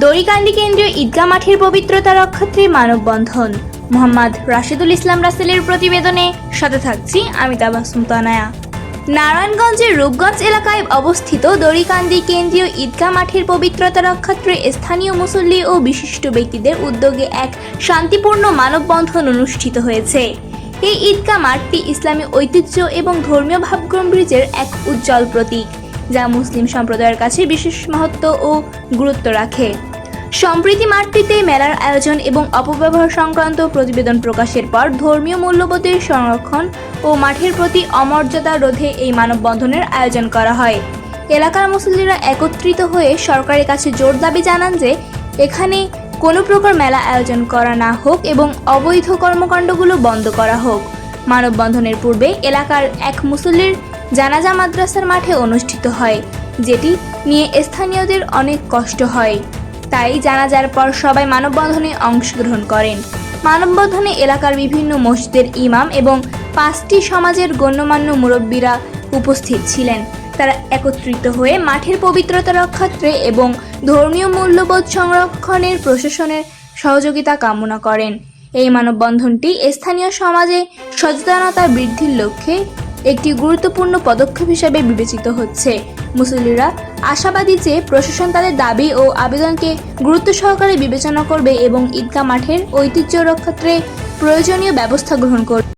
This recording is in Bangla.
দড়িকান্দি কেন্দ্রীয় ঈদগাহ মাঠের পবিত্রতা রক্ষার্থে মানববন্ধন। মোহাম্মদ রাশেদুল ইসলাম রাসেলের প্রতিবেদনে সাথে থাকছি আমি তাবা সুলতানায়া। নারায়ণগঞ্জের রূপগঞ্জ এলাকায় অবস্থিত দড়িকান্দি কেন্দ্রীয় ঈদগাহ মাঠের পবিত্রতা রক্ষার্থে স্থানীয় মুসল্লি ও বিশিষ্ট ব্যক্তিদের উদ্যোগে এক শান্তিপূর্ণ মানববন্ধন অনুষ্ঠিত হয়েছে। এই ঈদগাহ মাঠটি ইসলামী ঐতিহ্য এবং ধর্মীয় ভাবগম্ভীর্যের এক উজ্জ্বল প্রতীক। যা মুসলিম সম্প্রদায়ের কাছে বিশেষ মহত্ব ও গুরুত্ব রাখে। সম্প্রীতি মাঠটিতে মেলার আয়োজন এবং অপব্যবহার সংক্রান্ত প্রতিবেদন প্রকাশের পর ধর্মীয় মূল্যবোধের সংরক্ষণ ও মাঠের প্রতি অমর্যাদা রোধে এই মানববন্ধনের আয়োজন করা হয়। এলাকার মুসল্লিরা একত্রিত হয়ে সরকারের কাছে জোর দাবি জানান যে, এখানে কোনো প্রকার মেলা আয়োজন করা না হোক এবং অবৈধ কর্মকাণ্ডগুলো বন্ধ করা হোক। মানববন্ধনের পূর্বে এলাকার এক মুসল্লির জানাজা মাদ্রাসার মাঠে অনুষ্ঠিত হয়, যেটি নিয়ে স্থানীয়দের অনেক কষ্ট হয়। তাই জানাজার পর সবাই মানববন্ধনে অংশগ্রহণ করেন। মানববন্ধনে এলাকার বিভিন্ন মসজিদের ইমাম এবং পাঁচটি সমাজের গণ্যমান্য মুরব্বীরা উপস্থিত ছিলেন। তারা একত্রিত হয়ে মাঠের পবিত্রতা রক্ষার্থে এবং ধর্মীয় মূল্যবোধ সংরক্ষণের প্রশাসনের সহযোগিতা কামনা করেন। এই মানববন্ধনটি স্থানীয় সমাজে সচেতনতা বৃদ্ধির লক্ষ্যে একটি গুরুত্বপূর্ণ পদক্ষেপ হিসেবে বিবেচিত হচ্ছে। মুসল্লিরা আশাবাদী যে প্রশাসন তাদের দাবি ও আবেদনকে গুরুত্ব সহকারে বিবেচনা করবে এবং ঈদগাহ মাঠের ঐতিহ্য রক্ষার্থে প্রয়োজনীয় ব্যবস্থা গ্রহণ করবে।